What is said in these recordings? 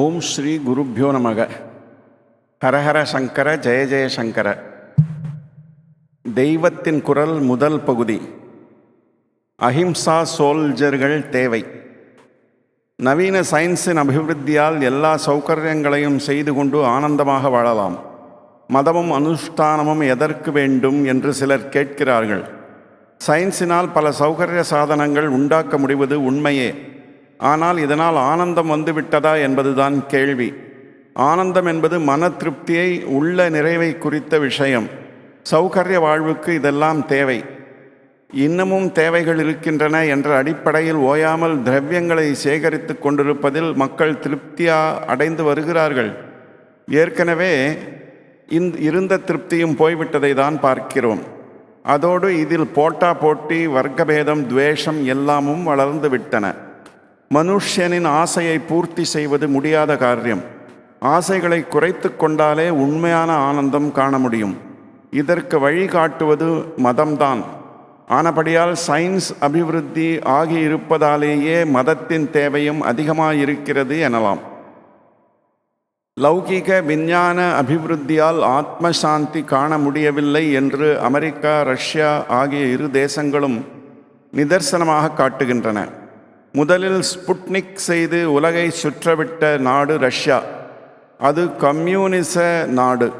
ஓம் ஸ்ரீ குருப்பியோ நமக. ஹரஹர சங்கர ஜெய ஜெய சங்கர. தெய்வத்தின் குரல் முதல் பகுதி. அஹிம்சா சோல்ஜர்கள் தேவை. நவீன சயின்ஸின் அபிவிருத்தியால் எல்லா சௌகரியங்களையும் செய்து கொண்டு ஆனந்தமாக வாழலாம். மதமும் அனுஷ்டானமும் எதற்கு வேண்டும் என்று சிலர் கேட்கிறார்கள். சயின்ஸினால் பல சௌகரிய சாதனங்கள் உண்டாக்க முடிவது உண்மையே. ஆனால் இதனால் ஆனந்தம் வந்துவிட்டதா என்பதுதான் கேள்வி. ஆனந்தம் என்பது மன திருப்தியை உள்ள நிறைவை குறித்த விஷயம். சௌகரிய வாழ்வுக்கு இதெல்லாம் தேவை. இன்னமும் தேவைகள் இருக்கின்றன என்ற அடிப்படையில் ஓயாமல் திரவியங்களை சேகரித்து கொண்டிருப்பதில் மக்கள் திருப்தியா அடைந்து வருகிறார்கள். ஏற்கனவே இந்த இருந்த திருப்தியும் போய்விட்டதை தான் பார்க்கிறோம். அதோடு இதில் போட்டா போட்டி வர்க்கபேதம் துவேஷம் எல்லாமும் வளர்ந்து விட்டன. மனுஷனின் ஆசையை பூர்த்தி செய்வது முடியாத காரியம். ஆசைகளை குறைத்து கொண்டாலே உண்மையான ஆனந்தம் காண முடியும். இதற்கு வழிகாட்டுவது மதம்தான். ஆனபடியால் சயின்ஸ் அபிவிருத்தி ஆகியிருப்பதாலேயே மதத்தின் தேவையும் அதிகமாயிருக்கிறது எனலாம். லௌகிக விஞ்ஞான அபிவிருத்தியால் ஆத்ம சாந்தி காண முடியவில்லை என்று அமெரிக்கா ரஷ்யா ஆகிய இரு தேசங்களும் நிதர்சனமாக காட்டுகின்றன. முதலில் ஸ்புட்னிக் செய்து உலகை சுற்றவிட்ட நாடு ரஷ்யா. அது கம்யூனிச நாடு.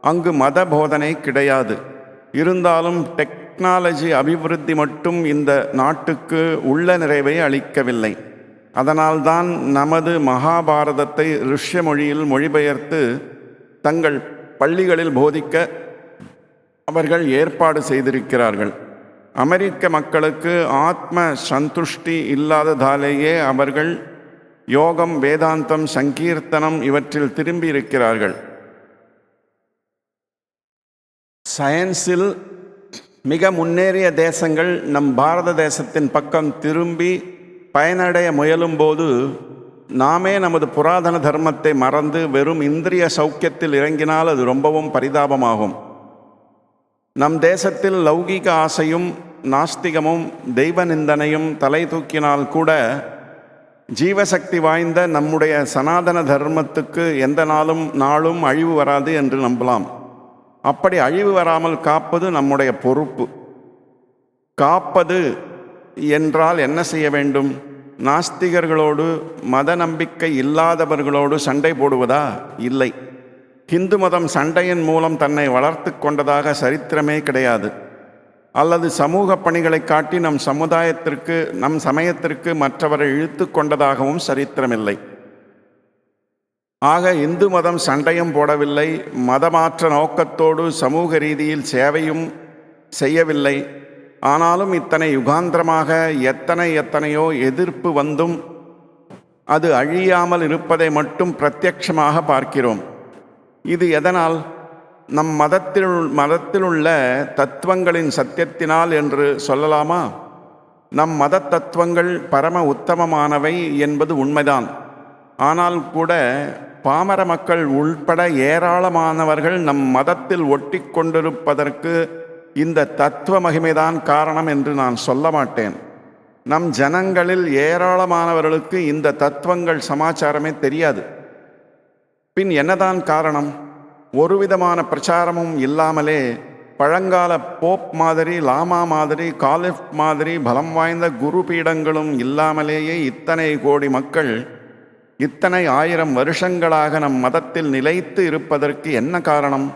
அங்கு மத போதனை கிடையாது. இருந்தாலும் டெக்னாலஜி அபிவிருத்தி மட்டும் இந்த நாட்டுக்கு உள்ள நிறைவை அளிக்கவில்லை. அதனால்தான் நமது மகாபாரதத்தை ருஷ்ய மொழியில் மொழிபெயர்த்து தங்கள் பள்ளிகளில் போதிக்க அவர்கள் ஏற்பாடு செய்திருக்கிறார்கள். அமெரிக்க மக்களுக்கு ஆத்ம சந்துஷ்டி இல்லாததாலேயே அவர்கள் யோகம் வேதாந்தம் சங்கீர்த்தனம் இவற்றில் திரும்பி இருக்கிறார்கள் சயின்ஸில் மிக முன்னேறிய தேசங்கள் நம் பாரத தேசத்தின் பக்கம் திரும்பி பயனடைய முயலும்போது நாமே நமது புராதன தர்மத்தை மறந்து வெறும் இந்திரிய சௌக்கியத்தில் இறங்கினால் அது ரொம்பவும் பரிதாபமாகும். நம் தேசத்தில் லௌகீக ஆசையும் நாஸ்திகமும் தெய்வ நிந்தனையும் தலை தூக்கினால் கூட ஜீவசக்தி வாய்ந்த நம்முடைய சனாதன தர்மத்துக்கு எந்த நாளும் நாளும் அழிவு வராது என்று நம்பலாம். அப்படி அழிவு வராமல் காப்பது நம்முடைய பொறுப்பு. காப்பது என்றால் என்ன செய்ய வேண்டும்? நாஸ்திகர்களோடு மத நம்பிக்கை இல்லாதவர்களோடு சண்டை போடுவதா? இல்லை. ஹிந்து மதம் சண்டையின் மூலம் தன்னை வளர்த்து கொண்டதாக சரித்திரமே கிடையாது. அல்லது சமூக பணிகளை காட்டி நம் சமுதாயத்திற்கு நம் சமயத்திற்கு மற்றவரை இழுத்து கொண்டதாகவும் சரித்திரமில்லை. ஆக இந்து மதம் சண்டையும் போடவில்லை. மதமாற்ற நோக்கத்தோடு சமூக ரீதியில் சேவையும் செய்யவில்லை. ஆனாலும் இத்தனை யுகாந்திரமாக எத்தனை எத்தனையோ எதிர்ப்பு வந்தும் அது அழியாமல் இருப்பதை மட்டும் பிரத்யட்சமாக பார்க்கிறோம். இது எதனால்? நம் மதத்தில் மதத்திலுள்ள தத்துவங்களின் சத்தியத்தினால் என்று சொல்லலாமா? நம் மத தத்துவங்கள் பரம உத்தமமானவை என்பது உண்மைதான். ஆனால் கூட பாமர மக்கள் உள்பட ஏராளமானவர்கள் நம் மதத்தில் ஒட்டி கொண்டிருப்பதற்கு இந்த தத்துவ மகிமைதான் காரணம் என்று நான் சொல்ல மாட்டேன். நம் ஜனங்களில் ஏராளமானவர்களுக்கு இந்த தத்துவங்கள் சமாச்சாரமே தெரியாது. பின் என்னதான் காரணம்? ஒரு விதமான பிரச்சாரமும் இல்லாமலே பழங்கால போப் மாதிரி லாமா மாதிரி காலிஃப் மாதிரி பலம் வாய்ந்த குரு பீடங்களும் இல்லாமலேயே இத்தனை கோடி மக்கள் இத்தனை ஆயிரம் வருஷங்களாக நம் மதத்தில் நிலைத்து இருப்பதற்கு என்ன காரணம்?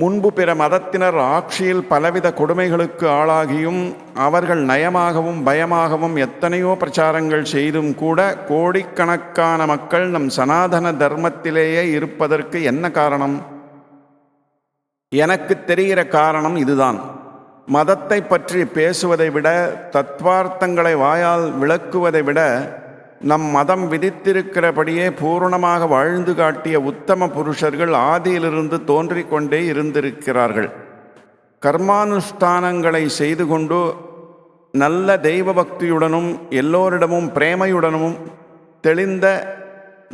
முன்பு பிற மதத்தினர் ஆட்சியில் பலவித கொடுமைகளுக்கு ஆளாகியும் அவர்கள் நயமாகவும் பயமாகவும் எத்தனையோ பிரச்சாரங்கள் செய்தும் கூட கோடிக்கணக்கான மக்கள் நம் சனாதன தர்மத்திலேயே இருப்பதற்கு என்ன காரணம்? எனக்கு தெரிகிற காரணம் இதுதான். மதத்தை பற்றி பேசுவதை விட தத்வார்த்தங்களை வாயால் விளக்குவதை விட நம் மதம் விதித்திருக்கிறபடியே பூரணமாக வாழ்ந்து காட்டிய உத்தம புருஷர்கள் ஆதியிலிருந்து தோன்றிக் கொண்டே இருந்திருக்கிறார்கள். கர்மானுஷ்டானங்களை செய்து கொண்டு நல்ல தெய்வ பக்தியுடனும் எல்லோரிடமும் பிரேமையுடனும் தெளிந்த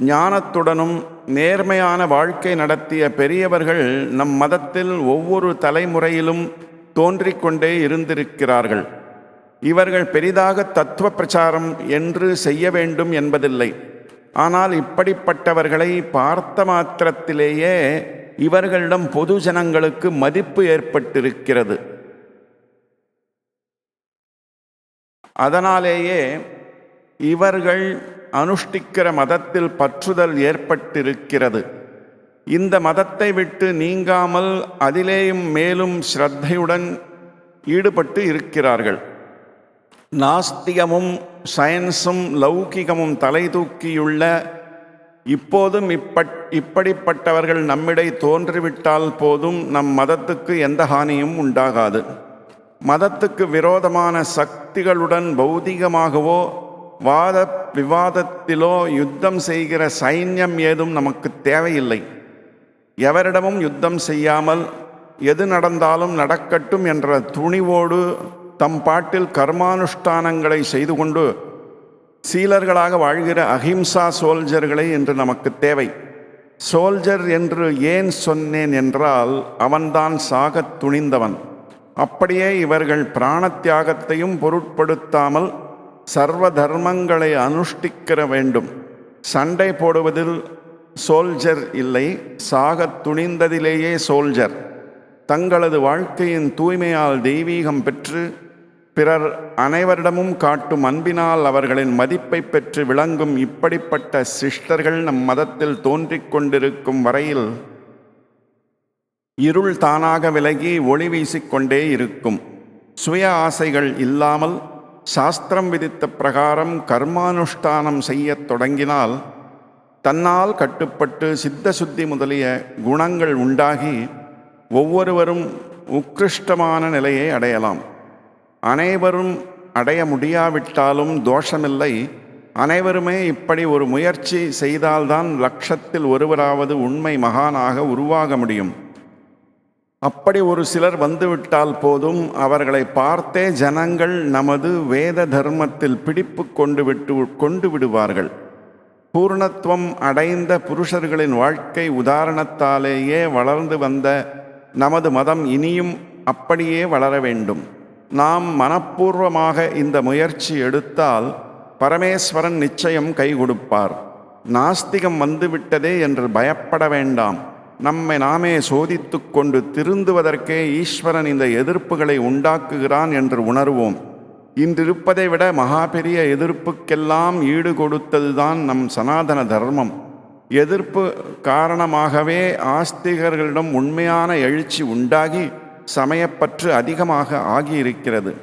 ஞானத்துடனும் நேர்மையான வாழ்க்கை நடத்திய பெரியவர்கள் நம் மதத்தில் ஒவ்வொரு தலைமுறையிலும் தோன்றிக்கொண்டே இருந்திருக்கிறார்கள். இவர்கள் பெரிதாக தத்துவ பிரச்சாரம் என்று செய்ய வேண்டும் என்பதில்லை. ஆனால் இப்படிப்பட்டவர்களை பார்த்த மாத்திரத்திலேயே இவர்களிடம் பொது ஜனங்களுக்கு மதிப்பு ஏற்பட்டிருக்கிறது. அதனாலேயே இவர்கள் அனுஷ்டிக்கிற மதத்தில் பற்றுதல் ஏற்பட்டிருக்கிறது. இந்த மதத்தை விட்டு நீங்காமல் அதிலேயும் மேலும் ஸ்ரத்தையுடன் ஈடுபட்டு இருக்கிறார்கள். நாஸ்திகமும் சயின்ஸும் லௌகிகமும் தலை தூக்கியுள்ள இப்போதும் இப்பட் இப்படிப்பட்டவர்கள் நம்மிடை தோன்றிவிட்டால் போதும் நம் மதத்துக்கு எந்த ஹானியும் உண்டாகாது. மதத்துக்கு விரோதமான சக்திகளுடன் பௌதிகமாகவோ வாத விவாதத்திலோ யுத்தம் செய்கிற சைன்யம் ஏதும் நமக்கு தேவையில்லை. எவரிடமும் யுத்தம் செய்யாமல் எது நடந்தாலும் நடக்கட்டும் என்ற துணிவோடு தம் பாட்டில் கர்மானுஷ்டானங்களை செய்து கொண்டு சீலர்களாக வாழ்கிற அஹிம்சா சோல்ஜர்களை என்று நமக்கு தேவை. சோல்ஜர் என்று ஏன் சொன்னேன் என்றால் அவன்தான் சாகத் துணிந்தவன். அப்படியே இவர்கள் பிராணத்தியாகத்தையும் பொருட்படுத்தாமல் சர்வ தர்மங்களை அனுஷ்டிக்கிற வேண்டும். சண்டை போடுவதில் சோல்ஜர் இல்லை சாகத் துணிந்ததிலேயே சோல்ஜர். தங்களது வாழ்க்கையின் தூய்மையால் தெய்வீகம் பெற்று பிறர் அனைவரிடமும் காட்டும் அன்பினால் அவர்களின் மதிப்பை பெற்று விளங்கும் இப்படிப்பட்ட சிஷ்டர்கள் நம் மதத்தில் தோன்றிக் கொண்டிருக்கும் வரையில் இருள் தானாக விலகி ஒளி வீசிக்கொண்டே இருக்கும். சுய ஆசைகள் இல்லாமல் சாஸ்திரம் விதித்த பிரகாரம் கர்மானுஷ்டானம் செய்யத் தொடங்கினால் தன்னால் கட்டுப்பட்டு சித்த சுத்தி முதலிய குணங்கள் உண்டாகி ஒவ்வொருவரும் உக்கிருஷ்டமான நிலையை அடையலாம். அனைவரும் அடைய முடியாவிட்டாலும் தோஷமில்லை. அனைவருமே இப்படி ஒரு முயற்சி செய்தால்தான் லட்சத்தில் ஒருவராவது உண்மை மகானாக உருவாக முடியும். அப்படி ஒரு சிலர் வந்துவிட்டால் போதும். அவர்களை பார்த்தே ஜனங்கள் நமது வேத தர்மத்தில் பிடிப்பு கொண்டு விட்டு கொண்டு விடுவார்கள். பூர்ணத்துவம் அடைந்த புருஷர்களின் வாழ்க்கை உதாரணத்தாலேயே வளர்ந்து வந்த நமது மதம் இனியும் அப்படியே வளர வேண்டும். நாம் மனப்பூர்வமாக இந்த முயற்சி எடுத்தால் பரமேஸ்வரன் நிச்சயம் கை கொடுப்பார். நாஸ்திகம் வந்துவிட்டதே என்று பயப்பட வேண்டாம். நம்மை நாமே சோதித்து கொண்டு திருந்துவதற்கே ஈஸ்வரன் இந்த எதிர்ப்புகளை உண்டாக்குகிறான் என்று உணர்வோம். இன்றிருப்பதை விட மகா பெரிய எதிர்ப்புக்கெல்லாம் ஈடு கொடுத்ததுதான் நம் சனாதன தர்மம். எதிர்ப்பு காரணமாகவே ஆஸ்திகர்களிடம் உண்மையான எழுச்சி உண்டாகி சமயப்பற்று அதிகமாக ஆகியிருக்கிறது.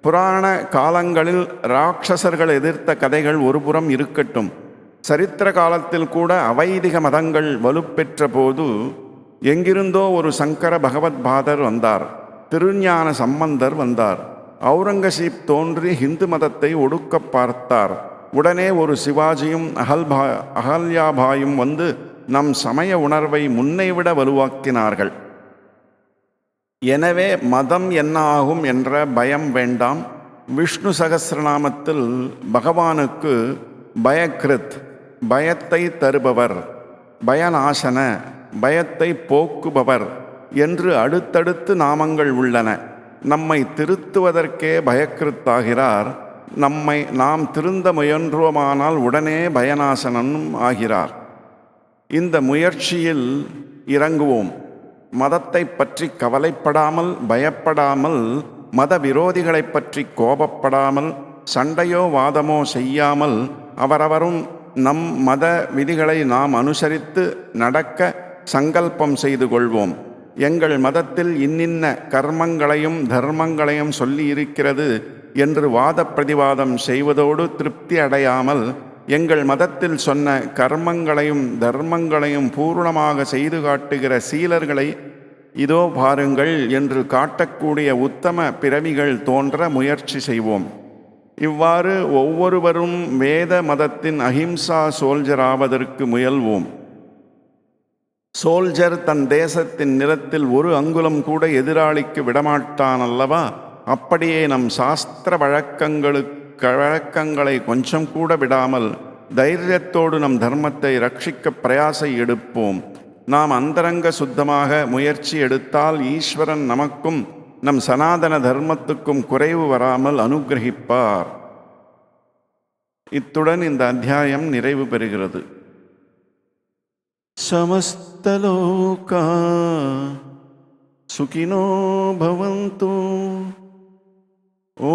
புராண காலங்களில் ராட்சசர்கள் எதிர்த்த கதைகள் ஒருபுறம் இருக்கட்டும். சரித்திர காலத்தில் கூட அவைதிக மதங்கள் வலுப்பெற்ற போது எங்கிருந்தோ ஒரு சங்கர பகவத் பாதர் வந்தார். திருஞான சம்பந்தர் வந்தார். அவுரங்கசீப் தோன்றி ஹிந்து மதத்தை ஒடுக்க பார்த்தார். உடனே ஒரு சிவாஜியும் அகல்பா அகல்யாபாயும் வந்து நம் சமய உணர்வை முன்னைவிட வலுவாக்கினார்கள். எனவே மதம் என்ன ஆகும் என்ற பயம் வேண்டாம். விஷ்ணு சகசிரநாமத்தில் பகவானுக்கு பயக்ருத் பயத்தை தருபவர் பயநாசன பயத்தை போக்குபவர் என்று அடுத்தடுத்து நாமங்கள் உள்ளன. நம்மை திருத்துவதற்கே பயக்கிருத்தாகிறார் நம்மை நாம் திருந்த முயன்றோமானால் உடனே பயநாசனனும் ஆகிறார். இந்த முயற்சியில் இறங்குவோம். மதத்தை பற்றி கவலைப்படாமல் பயப்படாமல் மத விரோதிகளைப் பற்றி கோபப்படாமல் சண்டையோ வாதமோ செய்யாமல் அவரவரும் நம் மத விதிகளை நாம் அனுசரித்து நடக்க சங்கல்பம் செய்து கொள்வோம். எங்கள் மதத்தில் இன்னின்ன கர்மங்களையும் தர்மங்களையும் சொல்லியிருக்கிறது என்று வாத பிரதிவாதம் செய்வதோடு திருப்தி அடையாமல் எங்கள் மதத்தில் சொன்ன கர்மங்களையும் தர்மங்களையும் பூர்ணமாக செய்து காட்டுகிற சீலர்களை இதோ பாருங்கள் என்று காட்டக்கூடிய உத்தம பிறவிகள் தோன்ற முயற்சி செய்வோம். இவ்வாறு ஒவ்வொருவரும் வேத மதத்தின் அஹிம்சா சோல்ஜர் ஆவதற்கு முயல்வோம். சோல்ஜர் தன் தேசத்தின் நிலத்தில் ஒரு அங்குலம் கூட எதிராளிக்கு விடமாட்டான் அல்லவா அப்படியே நம் சாஸ்திர வழக்கங்களுக்கு கழக்கங்களை கொஞ்சம் கூட விடாமல் தைரியத்தோடு நம் தர்மத்தை ரட்சிக்க பிரயாசை எடுப்போம். நாம் அந்தரங்க சுத்தமாக முயற்சி எடுத்தால் ஈஸ்வரன் நமக்கும் நம் சனாதன தர்மத்துக்கும் குறைவு வராமல் அனுகிரகிப்பார். இத்துடன் இந்த அத்தியாயம் நிறைவு பெறுகிறது. சமஸ்தலோகா சுகினோ பவந்தோ. ஓ